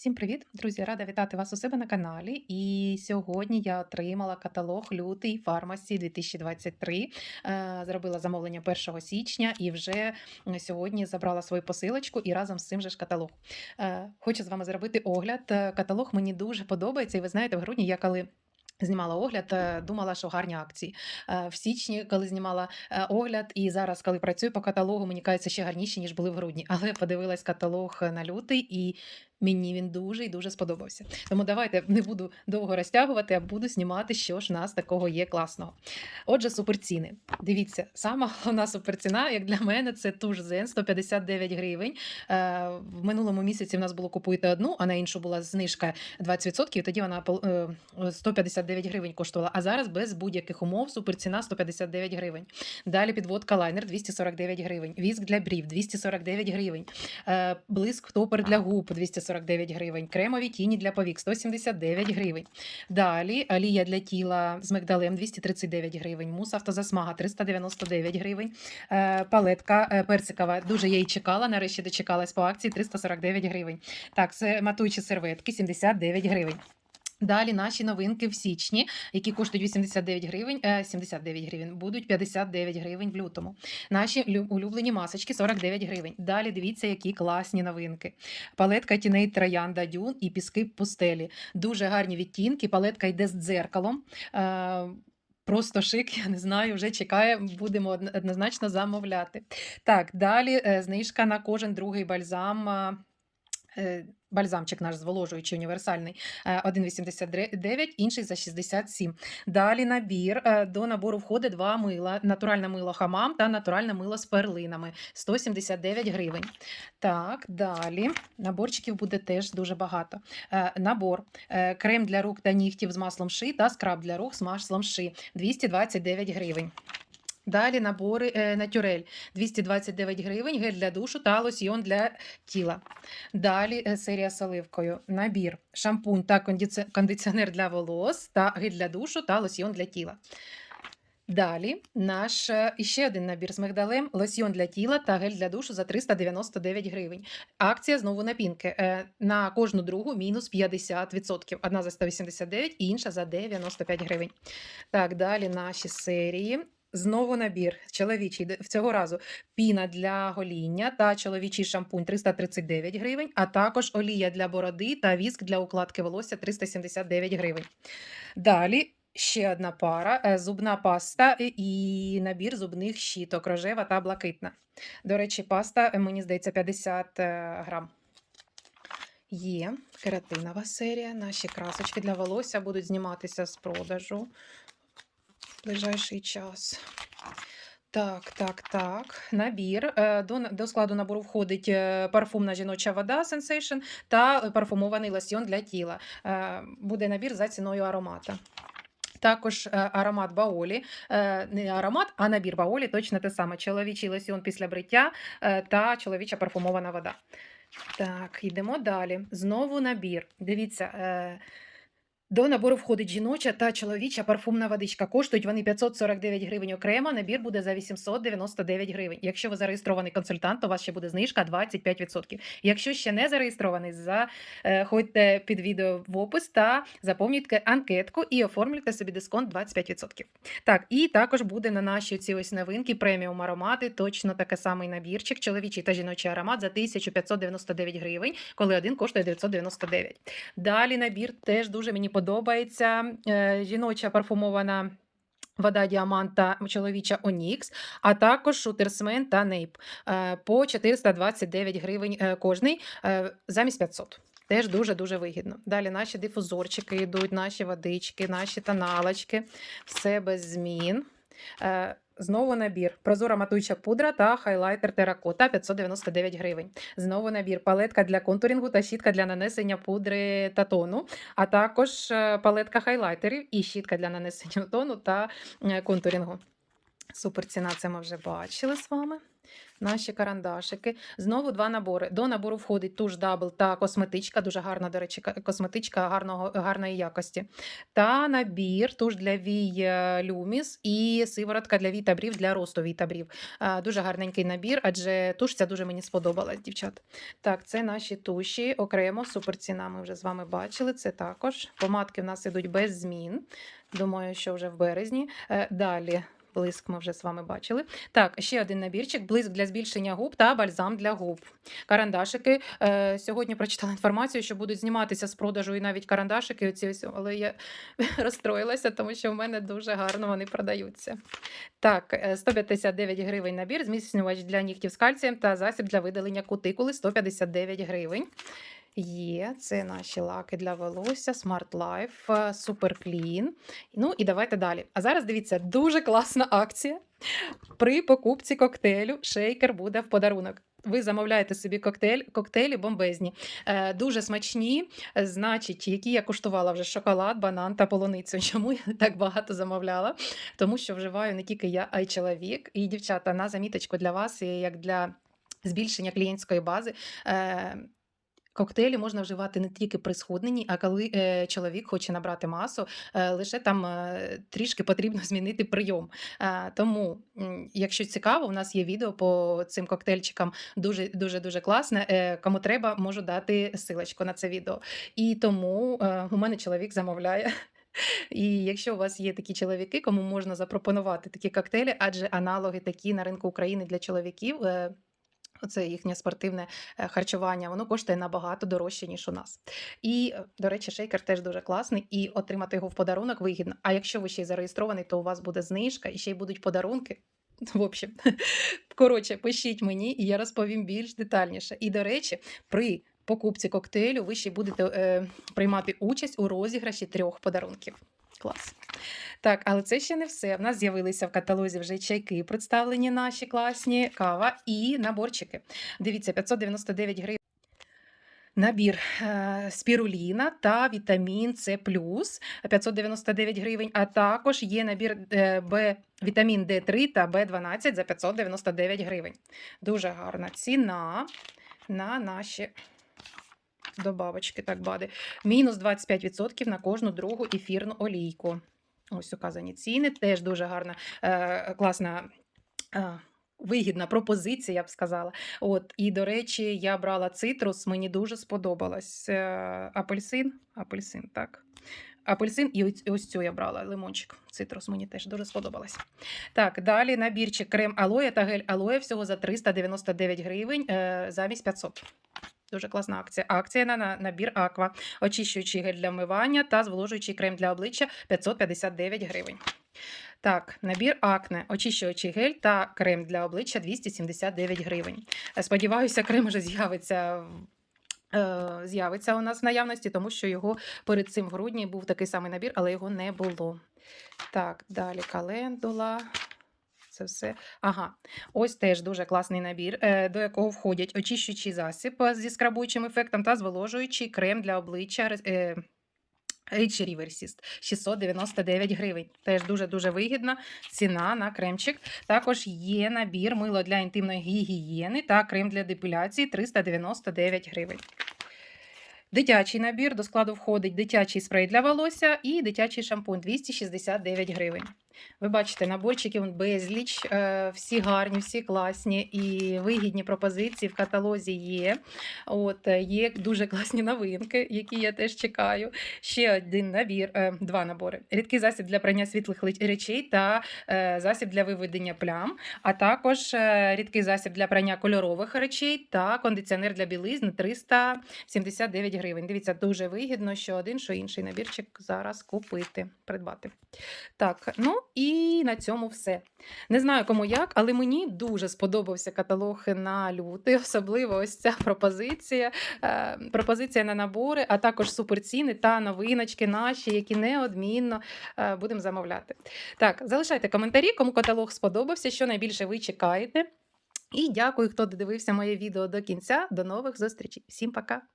Всім привіт, друзі! Рада вітати вас у себе на каналі. І сьогодні я отримала каталог лютий фармасі 2023. Е, Зробила замовлення 1 січня і вже сьогодні забрала свою посилочку і разом з цим же ж каталог. Е, Хочу з вами зробити огляд. Е, Каталог мені дуже подобається. І ви знаєте, в грудні я коли. Знімала огляд, думала, що гарні акції. В січні, коли знімала огляд, і зараз, коли працюю по каталогу, мені кажеться ще гарніші, ніж були в грудні. Але подивилась каталог на лютий, і мені він дуже і дуже сподобався. Тому давайте не буду довго розтягувати, а буду знімати, що ж в нас такого є класного. Отже, суперціни. Дивіться, сама головна суперціна, як для мене, це туш Зен 159 гривень. Е, В минулому місяці в нас було купуйте одну, а на іншу була знижка 20%, і тоді вона пол- е, 159 гривень коштувала. А зараз без будь-яких умов суперціна 159 гривень. Далі підводка лайнер 249 гривень. Віск для брів 249 гривень. Е, Блиск топер для губ 249 гривень. Кремові тіні для повік 179 гривень. Далі олія для тіла з мигдалем 239 гривень. Мус автозасмага 399 гривень. Е, Палетка е, персикова. Дуже я її чекала. Нарешті дочекалась по акції 349 гривень. Так, це матуючі серветки 79 гривень. Далі наші новинки в січні, які коштують 89 гривень, е, 79 гривень, будуть 59 гривень в лютому. Наші улюблені масочки 49 гривень. Далі дивіться, які класні новинки. Палетка тіней троянда дюн і піски пустелі. Дуже гарні відтінки. Палетка йде з дзеркалом. Е, Просто шик, я не знаю, вже чекає, будемо однозначно замовляти. Так, далі е, знижка на кожен другий бальзам. Е, Бальзамчик наш зволожуючий універсальний е, 1,89, інший за 67. Далі набір. е, До набору входить два мила: натуральне мило хамам та натуральне мило з перлинами 179 гривень. Так, далі. Наборчиків буде теж дуже багато. Е, Набор. Е, Крем для рук та нігтів з маслом ши та скраб для рук з маслом ши 229 гривень. Далі набори е, натюрель 229 гривень, гель для душу та лосьйон для тіла. Далі е, серія з оливкою. Набір, шампунь та кондиці- кондиціонер для волос, та гель для душу та лосьйон для тіла. Далі наш е, іще один набір з мигдалем, лосьйон для тіла та гель для душу за 399 гривень. Акція знову на пінки. Е, На кожну другу мінус 50%. Одна за 189 і інша за 95 гривень. Так, далі наші серії. Знову набір чоловічий цього разу піна для гоління та чоловічий шампунь 339 гривень, а також олія для бороди та віск для укладки волосся 379 гривень. Далі ще одна пара: е, зубна паста і- і набір зубних щіток рожева та блакитна. До речі, паста, е, мені здається, 50 е, грам. Є кератинова серія. Наші красочки для волосся будуть зніматися з продажу ближайший час. Так, так, так. Набір. Е, До, до складу набору входить е, парфумна жіноча вода Sensation та парфумований лосьйон для тіла. Е, Буде набір за ціною аромата. Також аромат Баолі, не аромат, а набір Баолі, точно те саме. Чоловічий лосьйон після бриття та чоловіча парфумована вода. Так, йдемо далі. Знову набір. Дивіться. Е, До набору входить жіноча та чоловіча парфумна водичка. Коштують вони 549 гривень окремо. Набір буде за 899 гривень. Якщо ви зареєстрований консультант, то у вас ще буде знижка 25%. Якщо ще не зареєстрований, заходьте під відео в опис та заповнюйте анкетку і оформлюйте собі дисконт 25%. Так, і також буде на наші ці ось новинки преміум аромати. Точно такий самий набірчик, чоловічий та жіночий аромат за 1599 гривень, коли один коштує 999. Далі набір теж дуже мені подобається. Е, Жіноча парфумована. Вода діамант та чоловіча Онікс, а також шутерсмен та нейп Е, по 429 гривень е, кожний замість 500. Теж дуже-дуже вигідно. Далі наші дифузорчики йдуть, наші водички, наші тоналочки. Все без змін. Е, Знову набір. Прозора матуюча пудра та хайлайтер теракота 599 гривень. Знову набір. Палетка для контурінгу та щітка для нанесення пудри та тону, а також е, палетка хайлайтерів і щітка для нанесення тону та контурингу. Супер ціна, це ми вже бачили з вами. Наші карандашики. Знову два набори. До набору входить туш дабл та косметичка, дуже гарна, до речі, косметичка гарного, гарної якості. Та набір туш для вій е, люміс і сиворотка для вій та для росту вій. Е, Дуже гарненький набір, адже туш ця дуже мені сподобалась, дівчат. Так, це наші туші окремо. Супер ціна. Ми вже з вами бачили. Це також. Помадки в нас ідуть без змін. Думаю, що вже в березні. Е, Далі. Блиск ми вже з вами бачили. Так, ще один набірчик: блиск для збільшення губ та бальзам для губ. Карандашики. Е, сьогодні прочитала інформацію, що будуть зніматися з продажу і навіть карандашики. Оці але я розстроїлася, тому що в мене дуже гарно вони продаються. Так, е, 159 гривень набір, зміцнювач для нігтів з кальцієм та засіб для видалення кутикули 159 гривень. Є, це наші лаки для волосся, Smart Life, е, Super Clean. Ну і давайте далі. А зараз дивіться, дуже класна акція. При покупці коктейлю шейкер буде в подарунок. Ви замовляєте собі коктейль, коктейлі бомбезні, е, дуже смачні. Значить, які я куштувала вже шоколад, банан та полуницю. Чому я так багато замовляла? Тому що вживаю не тільки я, а й чоловік. І дівчата на заміточку для вас, як для збільшення клієнтської бази. Е, Коктейлі можна вживати не тільки при схудненні, а коли е, чоловік хоче набрати масу, е, лише там е, трішки потрібно змінити прийом. Е, тому, м, якщо цікаво, у нас є відео по цим коктейльчикам дуже дуже дуже класне. Е, кому треба, можу дати силочку на це відео. І тому е, у мене чоловік замовляє. І якщо у вас є такі чоловіки, кому можна запропонувати такі коктейлі, адже аналоги такі на ринку України для чоловіків. е, Оце їхнє спортивне е, харчування, воно коштує набагато дорожче, ніж у нас. І, е, до речі, шейкер теж дуже класний, і отримати його в подарунок вигідно. А якщо ви ще й зареєстрований, то у вас буде знижка і ще й будуть подарунки. В общем, коротше, пишіть мені, і я розповім більш детальніше. І, до речі, при покупці коктейлю ви ще будете е, приймати участь у розіграші трьох подарунків. Клас. Так, але це ще не все. В нас з'явилися в каталозі вже чайки, представлені наші класні, кава і наборчики. Дивіться, 599 гривень. Набір е, спіруліна та вітамін С плюс 599 гривень, а також є набір е, Б, вітамін Д3 та Б12 за 599 гривень. Дуже гарна ціна на наші добавочки, так бади. Мінус 25% на кожну другу ефірну олійку. Ось указані ціни. Теж дуже гарна, е, класна. е, Вигідна пропозиція, я б сказала. От, і, до речі, я брала цитрус, мені дуже сподобалось. Е, Апельсин, апельсин, так. Апельсин і ось, цю я брала лимончик. Цитрус мені теж дуже сподобалось. Так, далі набірчик крем алоє та гель алоє всього за 399 гривень замість 500. Дуже класна акція. Акція на на- набір Аква, очищуючий гель для вмивання та зволожуючий крем для обличчя 559 гривень. Так, набір акне, очищуючий гель та крем для обличчя 279 гривень. Сподіваюся, крем вже з'явиться. е, З'явиться у нас в наявності, тому що його перед цим в грудні був такий самий набір, але його не було. Так, далі календула. Це все. Ага, ось теж дуже класний набір, е, до якого входять очищуючий засіб е, зі скрабуючим ефектом та зволожуючий крем для обличчя. е, H Riversist 699 гривень. Теж дуже-дуже вигідна ціна на кремчик. Також є набір мило для інтимної гігієни та крем для депіляції 399 гривень. Дитячий набір до складу входить дитячий спрей для волосся і дитячий шампунь 269 гривень. Ви бачите, наборчиків безліч, е, всі гарні, всі класні і вигідні пропозиції в каталозі є. От, е, є дуже класні новинки, які я теж чекаю. Ще один набір, е, два набори: рідкий засіб для прання світлих речей та засіб для виведення плям, а також рідкий засіб для прання кольорових речей та кондиціонер для білизни 379 гривень. Дивіться, дуже вигідно, що один, що інший набірчик зараз купити, придбати. Так, ну і на цьому все. Не знаю кому як, але мені дуже сподобався каталог на лютий, особливо ось ця пропозиція. Е, пропозиція на набори, а також суперціни та новиночки наші, які неодмінно е, будемо замовляти. Так, залишайте коментарі, кому каталог сподобався, що найбільше ви чекаєте. І дякую, хто додивився моє відео до кінця. До нових зустрічей. Всім пока!